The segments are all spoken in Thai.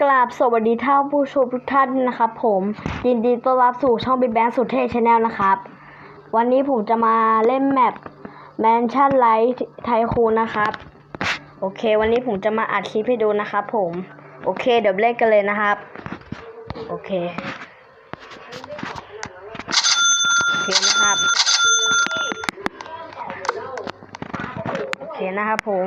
กราบสวัสดีท่านผู้ชมทุกท่านนะครับ ผมยินดีต้อนรับสู่ช่องบิ๊กแบงสุดเท่ชาแนลนะครับ วันนี้ผมจะมาเล่นแมปแมนชั่นไลท์ไทคูนนะครับ โอเค วันนี้ผมจะมาอัดคลิปให้ดูนะครับผม โอเค เดี๋ยวเล่นกันเลยนะครับ โอเค โอเคนะครับ โอเคนะครับผม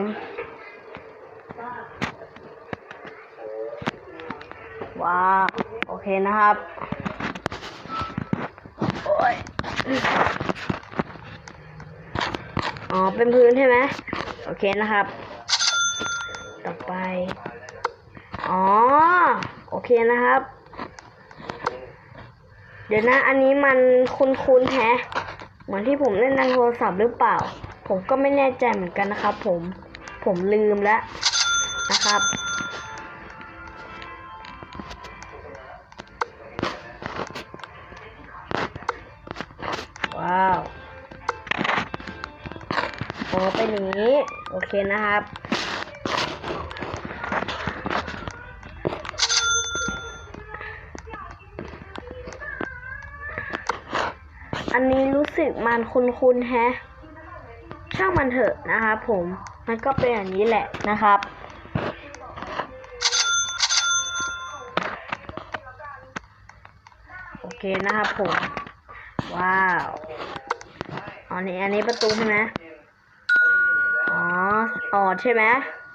ว้าวโอเคนะครับ โอ้ย อ๋อ เป็นพื้นใช่ไหม โอเคนะครับ ต่อไป อ๋อ โอเคนะครับ เดี๋ยวนะ อันนี้มันคุ้นๆแฮะ เหมือนที่ผมเล่นในโทรศัพท์หรือเปล่า ผมก็ไม่แน่ใจเหมือนกันนะครับผม ผมลืมแล้วนะครับ โอ้เป็นอย่างนี้ โอเคนะครับ อันนี้รู้สึกมันคุ้นๆแฮะ ช่างมันเถอะนะครับผม มันก็เป็นอย่างนี้แหละนะครับโอเคนะครับผม ว้าว อันนี้อันนี้ประตูใช่ไหม ออดใช่ไหม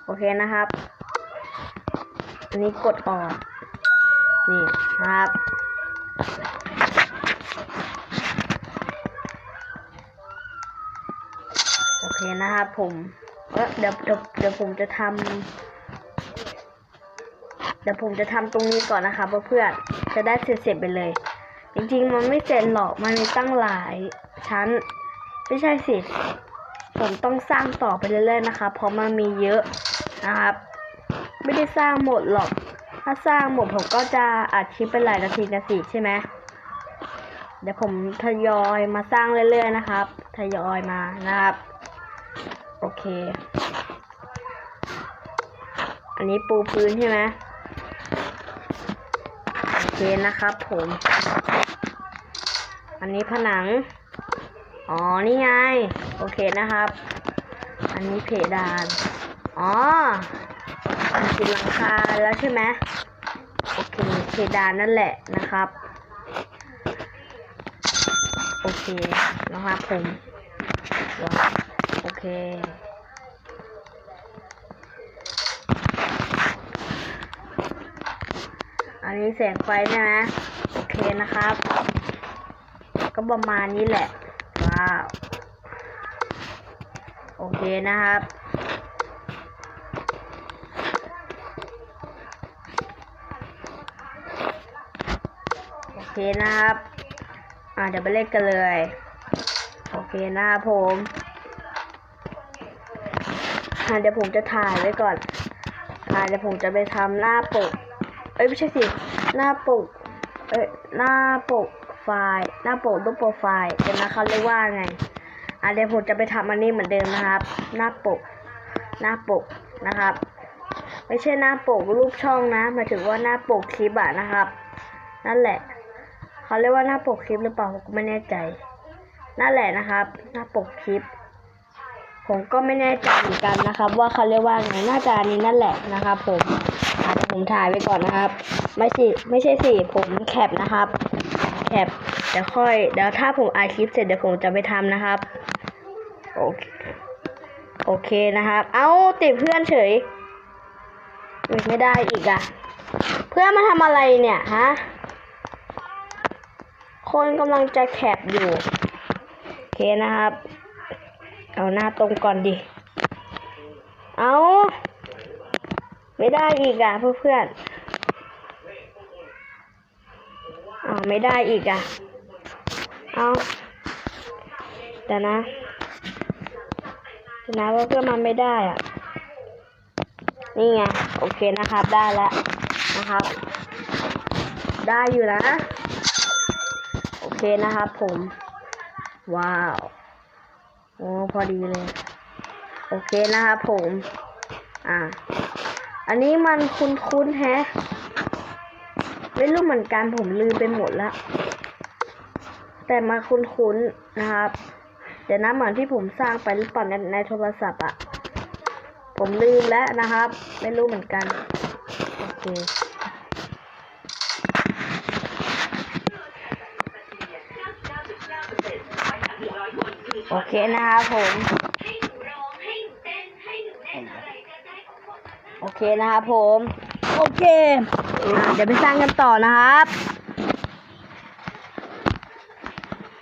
โอเคนะครับ อันนี้กดออด นี่นะครับ โอเคนะครับผมเออเดี๋ยวเดี๋ยวเดี๋ยวผมจะทำเดี๋ยวผมจะทำตรงนี้ก่อนนะคะเพื่อนจะได้เสร็จๆไปเลย จริงๆ มันไม่เสร็จหรอก มันมีตั้งหลายชั้น ไม่ใช่สิ ผมต้องสร้างต่อไปเรื่อยๆนะคะ เพราะมันมีเยอะนะครับ ไม่ได้สร้างหมดหรอก ถ้าสร้างหมดผมก็จะอัดคลิปเป็นหลายนาทีนาทีใช่ไหมเดี๋ยวผมทยอยมาสร้างเรื่อยๆนะครับ ทยอยมานะครับ โอเค อันนี้ปูพื้นใช่ไหมโอเคนะครับผม อันนี้ผนัง อ๋อ นี่ไง โอเคนะครับ อันนี้เพดาน อ๋อมันเป็นหลังคาแล้วใช่ไหมโอเค เพดานนั่นแหละนะครับ โอเค นะครับผมโอเคอันนี้แสงไฟใช่ไหมโอเคนะครับ ก็ประมาณนี้แหละ ว้าว โอเคนะครับ โอเคนะครับ อ่าเดี๋ยวไปเล่นกันเลย โอเคนะครับผมอ่าเดี๋ยวผมจะถ่ายไว้ก่อน อ่าเดี๋ยวผมจะไปทำหน้าปก เอ้ยไม่ใช่สิ หน้าปก เอ้ยหน้าปก ไฟล์หน้าปกรูปโปรไฟล์เดี๋ยวนะเขาเรียกว่าไงอะเดี๋ยวผมจะไปทำอันนี้เหมือนเดิมนะครับ หน้าปก หน้าปกนะครับ ไม่ใช่หน้าปกรูปช่องนะหมายถึงว่าหน้าปกคลิปอะนะครับ นั่นแหละเขาเรียกว่าหน้าปกคลิปหรือเปล่าผมก็ไม่แน่ใจ นั่นแหละนะครับ หน้าปกคลิป ผมก็ไม่แน่ใจเหมือนกันนะครับ ว่าเขาเรียกว่าไงน่าจะอันนี้นั่นแหละนะครับ ผมอะเดี๋ยวผมถ่ายไว้ก่อนนะครับ ไม่สิไม่ใช่สิผมแคปนะครับ แคปเดี๋ยวค่อยเดี๋ยวถ้าผมอัดคลิปเสร็จเดี๋ยวผมจะไปทำนะครับ โอเคโอเคนะครับ เอาติดเพื่อนเฉย ไม่ได้อีกอะเพื่อนมาทำอะไรเนี่ยฮะ คนกำลังจะแคปอยู่ โอเคนะครับ เอาหน้าตรงก่อนดิ เอา ไม่ได้อีกอะเพื่อนๆเอา ไม่ได้อีกอะ เอาแต่นะแต่นะว่าเพื่อนมันไม่ได้อะ นี่ไง โอเคนะครับ ได้แล้วนะครับ ได้อยู่นะ โอเคนะครับผม ว้าว โอ้พอดีเลย โอเคนะครับผม อ่า อันนี้มันคุ้นๆแฮะ ไม่รู้เหมือนกันผมลืมไปหมดแล้ว แต่มาคุ้นๆนะครับ เดี๋ยวนะเหมือนที่ผมสร้างไปหรือเปล่าในในโทรศัพท์อะผมลืมแล้วนะครับ ไม่รู้เหมือนกัน โอเคโอเคนะครับผม โอเคนะครับผม โอเค เดี๋ยวไปสร้างกันต่อนะครับ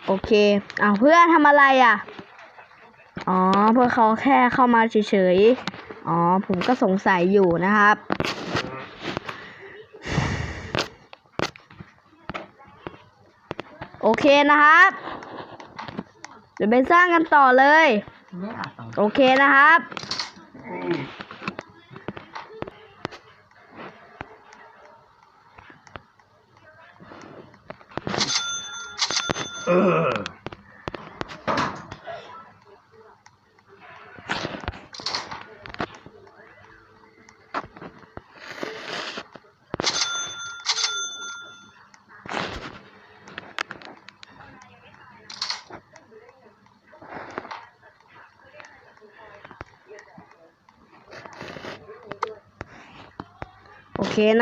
โอเคอ้าเพื่อนทำอะไรอะ อ๋อเพื่อเขาแค่เข้ามาเฉยๆ อ๋อผมก็สงสัยอยู่นะครับโอเคนะครับ เดี๋ยวไปสร้างกันต่อเลย โอเคนะครับ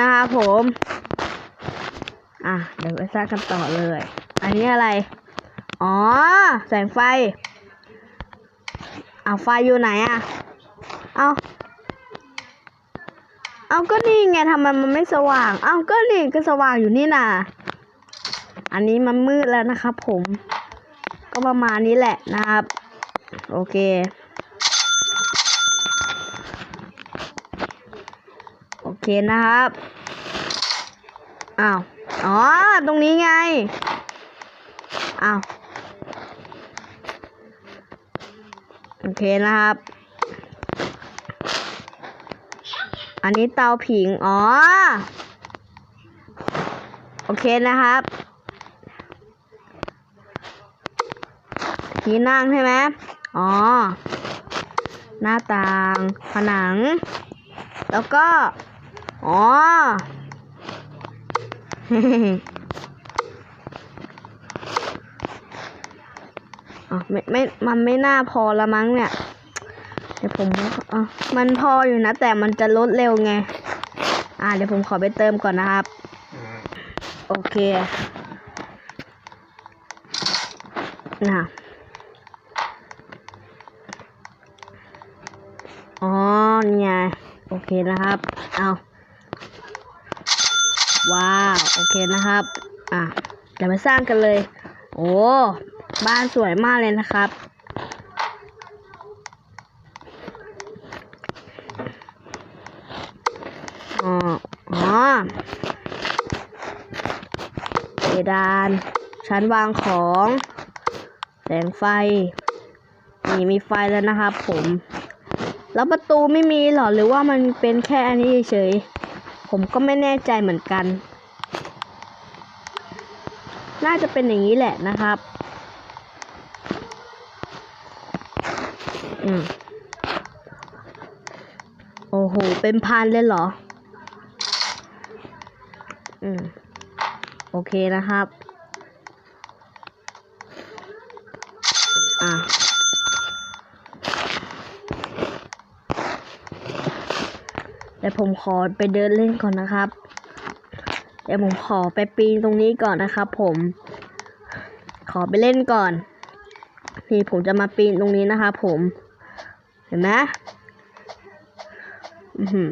นะครับผม อะ เดี๋ยวไปสร้างกันต่อเลย อันนี้อะไร อ๋อ แสงไฟเอาไฟอยู่ไหนอะเอาเอาก็นี่ไงทำไมมันไม่สว่าง เอาก็นี่ก็สว่างอยู่นี่น่ะอันนี้มันมืดแล้วนะครับผม ก็ประมาณนี้แหละนะครับ โอเค โอ เคนะครับ อ้าว อ๋อ ตรงนี้ไง อ้าว โอเคนะครับ อันนี้เตาผิง อ๋อ โอเคนะครับที่นั่งใช่ไหมอ๋อ หน้าต่าง ผนัง แล้วก็ อ๋ออ๋อไม่ไม่ มันไม่น่าพอละมั้งเนี่ยเดี๋ยวผมอ๋อมันพออยู่นะ แต่มันจะลดเร็วไง อ่าเดี๋ยวผมขอไปเติมก่อนนะครับ โอเคนะอ๋อนี่ไง โอเคนะครับ เอา ว้าว โอเคนะครับ อะเดี๋ยวมาสร้างกันเลย โอ้ บ้านสวยมากเลยนะครับ อ๋ออ๋อเพดาน ชั้นวางของ แสงไฟ นี่มีไฟแล้วนะครับผม แล้วประตูไม่มีหรอ หรือว่ามันเป็นแค่อันนี้เฉย ผมก็ไม่แน่ใจเหมือนกัน น่าจะเป็นอย่างนี้แหละนะครับ อืม โอ้โห เป็นพันเลยเหรอ อืม โอเคนะครับ อะ แต่ผมขอไปเดินเล่นก่อนนะครับเดี๋ยวผมขอไปปีนตรงนี้ก่อนนะครับ ผม ขอไปเล่นก่อน นี่ผมจะมาปีนตรงนี้นะครับผม เห็นไหมอือหือ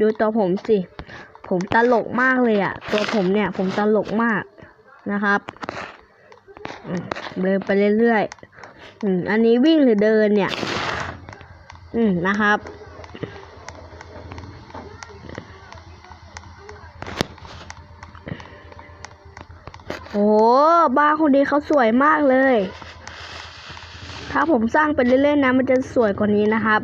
ดูตัวผมสิ ผมตลกมากเลยอะตัวผมเนี่ย ผมตลกมากนะครับเดินไปเรื่อยๆอันนี้วิ่งหรือเดินเนี่ย อืมนะครับ โอ้โหบ้านคนนี้เขาสวยมากเลย ถ้าผมสร้างไปเรื่อยๆนะ มันจะสวยกว่านี้นะครับ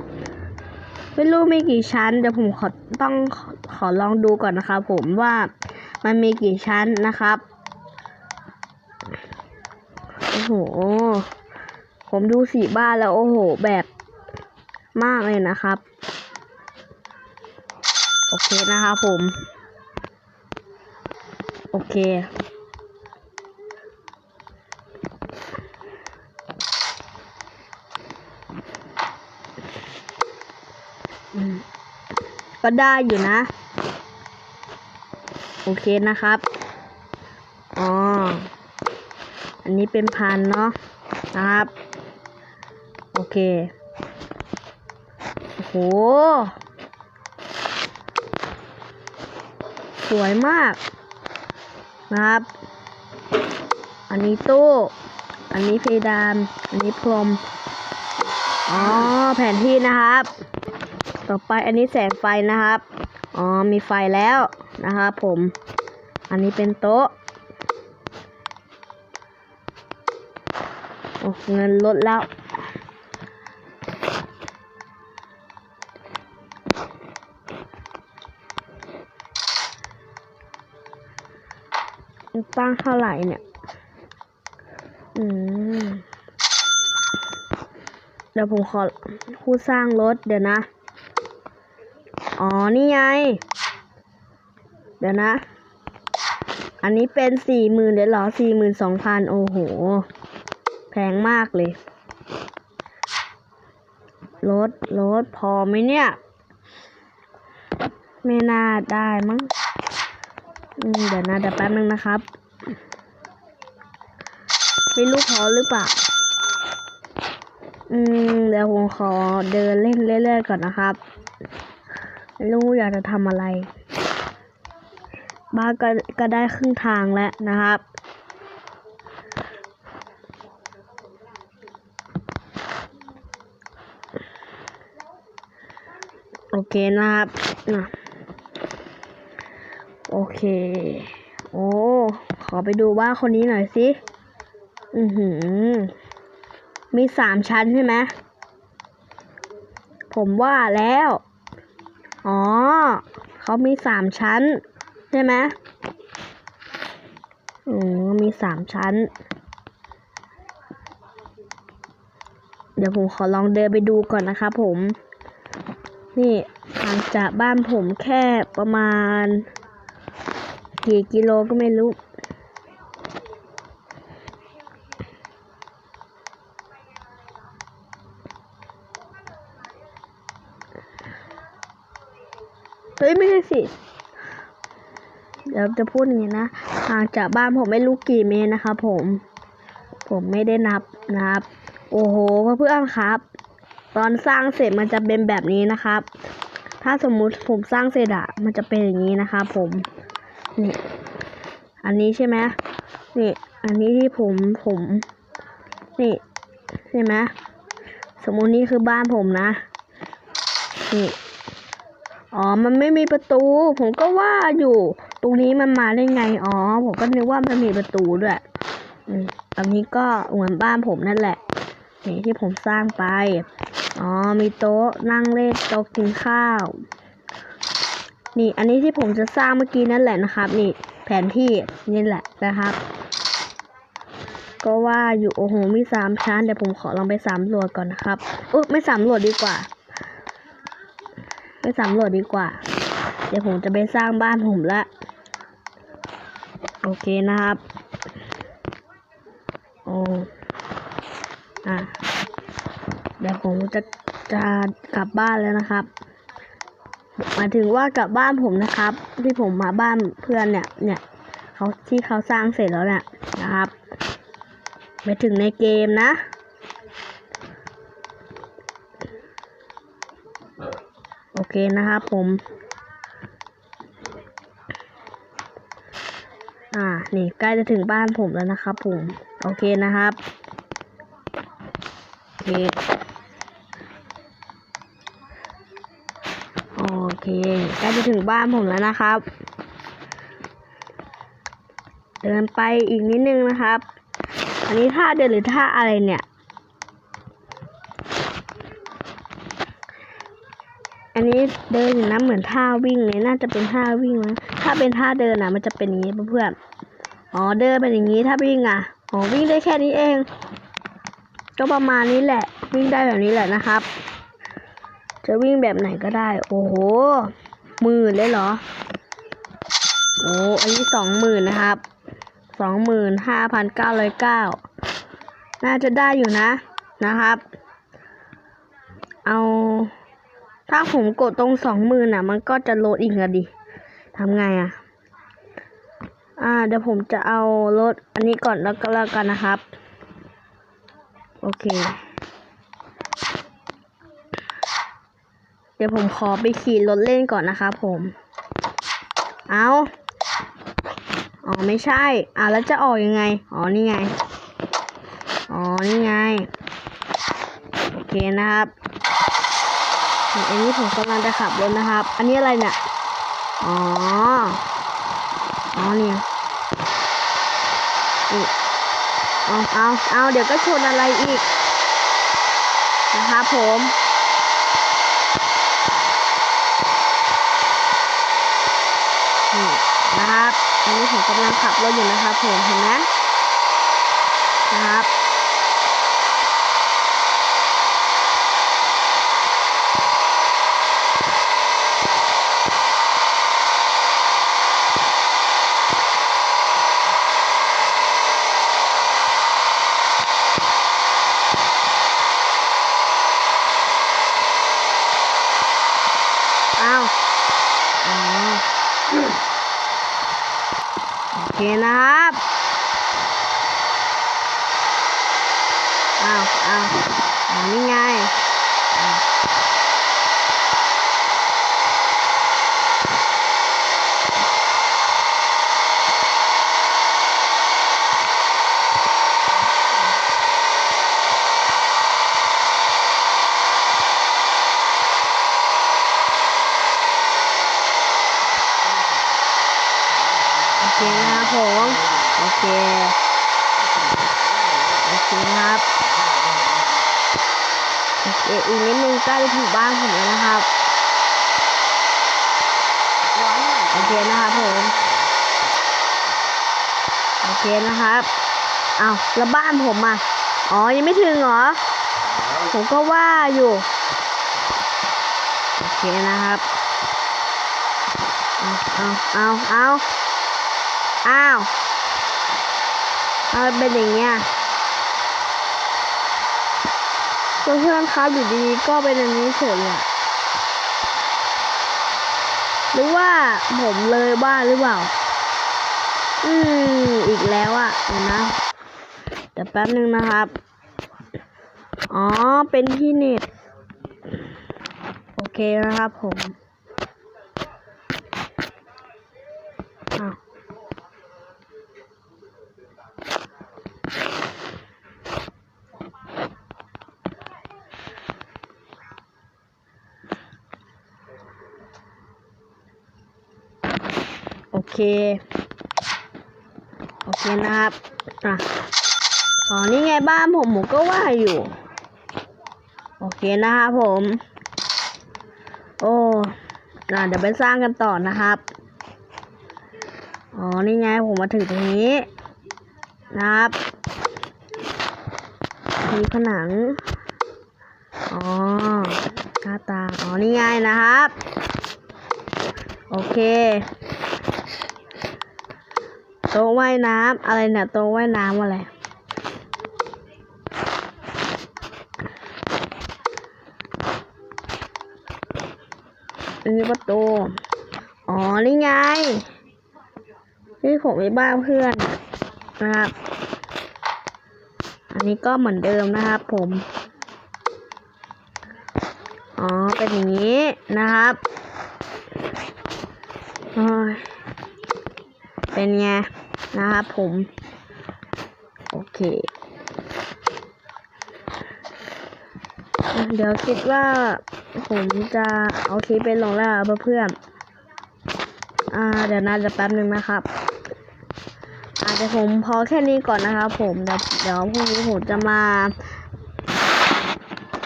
ไม่รู้มีกี่ชั้นเดี๋ยวผมขอต้องขอขอลองดูก่อนนะครับผมว่ามันมีกี่ชั้นนะครับ โอ้โห ผมดูสีบ้านแล้วโอ้โห แบบมากเลยนะครับ โอเคนะครับผม โอเค ก็ได้อยู่นะ โอเคนะครับอ๋ออันนี้เป็นพันเนาะนะครับ โอเคโอ้โหสวยมากนะครับ อันนี้ตู้ อันนี้เพดาน อันนี้พรม อ๋อ แผนที่นะครับ ต่อไปอันนี้แสงไฟนะครับ อ๋อ มีไฟแล้วนะครับผม อันนี้เป็นโต๊ะโอ้เงินลดแล้ว ตั้งเท่าไหร่เนี่ย อืม เดี๋ยวผมขอผู้สร้างรถเดี๋ยวนะ อ๋อ นี่ไง เดี๋ยวนะ อันนี้เป็นสี่หมื่นเดี๋ยวเหรอสี่หมื่นสองพันโอ้โห แพงมากเลย รถ รถ พอไหมเนี่ย ไม่น่าได้มั้งเดี๋ยวนะเดี๋ยวแป๊บนึงนะครับ ไม่รู้พอหรือเปล่า อืม เดี๋ยวผมขอเดินเล่นเรื่อยๆก่อนนะครับ รู้อยากจะทำอะไร บ้านก็ก็ได้ครึ่งทางแล้วนะครับ โอเคนะครับนะโอเค โอ้ ขอไปดูบ้านคนนี้หน่อยสิ อือหือ มีสามชั้นใช่ไหมผมว่าแล้ว อ๋อ เขามีสามชั้น ใช่ไหมอืมมีสามชั้น เดี๋ยวผมขอลองเดินไปดูก่อนนะครับผม นี่ห่างจากบ้านผมแค่ประมาณ กี่กิโลก็ไม่รู้ เฮ้ย ไม่ใช่ สิ เดี๋ยวจะพูดอย่างนี้นะห่างจากบ้านผมไม่รู้กี่เมตรนะครับผม ผมไม่ได้นับนะครับ โอ้โหเพื่อนครับ ตอนสร้างเสร็จมันจะเป็นแบบนี้นะครับ ถ้าสมมุติผมสร้างเสร็จอะมันจะเป็นอย่างนี้นะครับผมนี่อันนี้ใช่ไหมนี่ อันนี้ที่ผมผม นี่ใช่ไหมสมมุตินี่คือบ้านผมนะนี่ อ๋อ มันไม่มีประตู ผมก็ว่าอยู่ ตรงนี้มันมาได้ไง อ๋อ ผมก็นึกว่ามันมีประตูด้วยอืมอันนี้ก็เหมือนบ้านผมนั่นแหละ นี่ที่ผมสร้างไป อ๋อ มีโต๊ะนั่งเล่นโต๊ะกินข้าว นี่ อันนี้ที่ผมจะสร้างเมื่อกี้นั่นแหละนะครับ นี่แผนที่นี่แหละนะครับ ก็ว่าอยู่โอ้โหมีสามชั้นเดี๋ยวผมขอลองไปสำรวจก่อนนะครับอุ๊ยไม่สำรวจดีกว่า สำรวจดีกว่า เดี๋ยวผมจะไปสร้างบ้านผมละ โอเคนะครับ โอ้อะเดี๋ยวผมจะจะกลับบ้านแล้วนะครับหมายถึงว่ากลับบ้านผมนะครับ ที่ผมมาบ้านเพื่อนเนี่ย เนี่ยเขาที่เขาสร้างเสร็จแล้วเนี่ยนะครับไปถึงในเกมนะ โอเคนะครับผม อ่า นี่ใกล้จะถึงบ้านผมแล้วนะครับผม โอเคนะครับโอเคโอเคใกล้จะถึงบ้านผมแล้วนะครับ เดินไปอีกนิดนึงนะครับ อันนี้ท่าเดินหรือท่าอะไรเนี่ย อันนี้ เดินอยู่นะเหมือนท่าวิ่งเลยน่าจะเป็นท่าวิ่งนะถ้าเป็นท่าเดินอะ มันจะเป็นอย่างนี้เพื่อนอ๋อเดินเป็นอย่างนี้ถ้าวิ่งอะอ๋อวิ่งได้แค่นี้เอง ก็ประมาณนี้แหละ วิ่งได้แบบนี้แหละนะครับ จะวิ่งแบบไหนก็ได้ โอ้โหหมื่นเลยเหรอ โอ้อันนี้สองหมื่นนะครับสองหมื่นห้าพันเก้าร้อยเก้าน่าจะได้อยู่นะนะครับ เอา ถ้าผมกดตรงสองมื่นอะ มันก็จะโหลดอีกอะดิทำไงอะ อ่า เดี๋ยวผมจะเอารถอันนี้ก่อนแล้วก็แล้วกันนะครับ โอเค เดี๋ยวผมขอไปขี่รถเล่นก่อนนะครับผม เอาอ๋อไม่ใช่ อ่าแล้วจะออกยังไง อ๋อนี่ไง อ๋อนี่ไง โอเคนะครับ อันนี้ผมกำลังจะขับรถนะครับ อันนี้อะไรเนี่ย อ๋อ อ๋อเนี่ยนี่เอาเอาเอาเดี๋ยวก็ชนอะไรอีก นะครับผมนี่นะครับ อันนี้ผมกำลังขับรถอยู่นะครับผม เห็นไหมนะครับ อ้าวอ๋อ โอ เคนะครับอ้าวอ้าวนี่ไงอะ โอเคนะครับผมโอเคโอเคนะครับโอเคอีกนิดนึงใกล้จะถึงบ้านผมแล้วนะครับโอเคนะครับผมโอเคนะครับอ้าวแล้วบ้านผมอะอ๋อยังไม่ถึงเหรอผมก็ว่าอยู่โอเคนะครับเอาเอาเอา อ้าวเอาเป็นอย่างเงี้ยเพื่อนๆครับอยู่ดีๆก็เป็นอันนี้เฉยอะหรือว่าผมเลยบ้าหรือเปล่า อืมอีกแล้วอะเดี๋ยวนะเดี๋ยวแป๊บนึงนะครับ อ๋อเป็นที่เน็ต โอเคนะครับผม โอเค โอเคนะครับ อะ อ๋อ นี่ไงบ้านผมผมก็ว่าอยู่ โอเคนะครับผม โอ้อะเดี๋ยวไปสร้างกันต่อนะครับ อ๋อ นี่ไงผมมาถึงตรงนี้ นะครับมีผนัง อ๋อ หน้าตางอ๋อ นี่ไงนะครับ โอเค โต๊ะว่ายน้ำอะไรเนี่ยโต๊ะว่ายน้ำอะไรอันนี้ประตู อ๋อ นี่ไง นี่ผมไปบ้านเพื่อนนะครับ อันนี้ก็เหมือนเดิมนะครับผม อ๋อ เป็นอย่างนี้นะครับ เป็นไง นะครับผม โอเค เดี๋ยวคิดว่าผมจะเอาคลิปไปลงแล้วเพื่อนอ่าเดี๋ยวนะเดี๋ยวแป๊บนึงนะครับ อาจจะผมพอแค่นี้ก่อนนะครับผมเดี๋ยวเดี๋ยวพรุ่งนี้ผมจะมา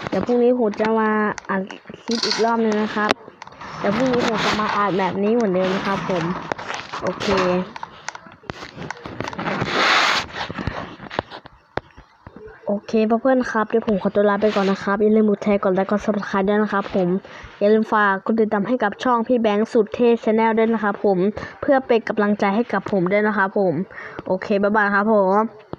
เดี๋ยวพรุ่งนี้ผมจะมาอ่านคลิปอีกรอบนึงนะครับ เดี๋ยวพรุ่งนี้ผมจะมาอ่านแบบนี้เหมือนเดิมนะครับผม โอเค โอเคเพื่อนๆครับเดี๋ยวผมขอตัวลาไปก่อนนะครับอย่าลืมกดแชร์กดไลค์กดซับสไครต์ด้วยนะครับผมอย่าลืมฝากกดติดตามให้กับช่องพี่แบงค์สุดเท่ชาแนลด้วยนะครับผมเพื่อเป็นกำลังใจให้กับผมด้วยนะครับผม โอเคบ๊ายบายครับผม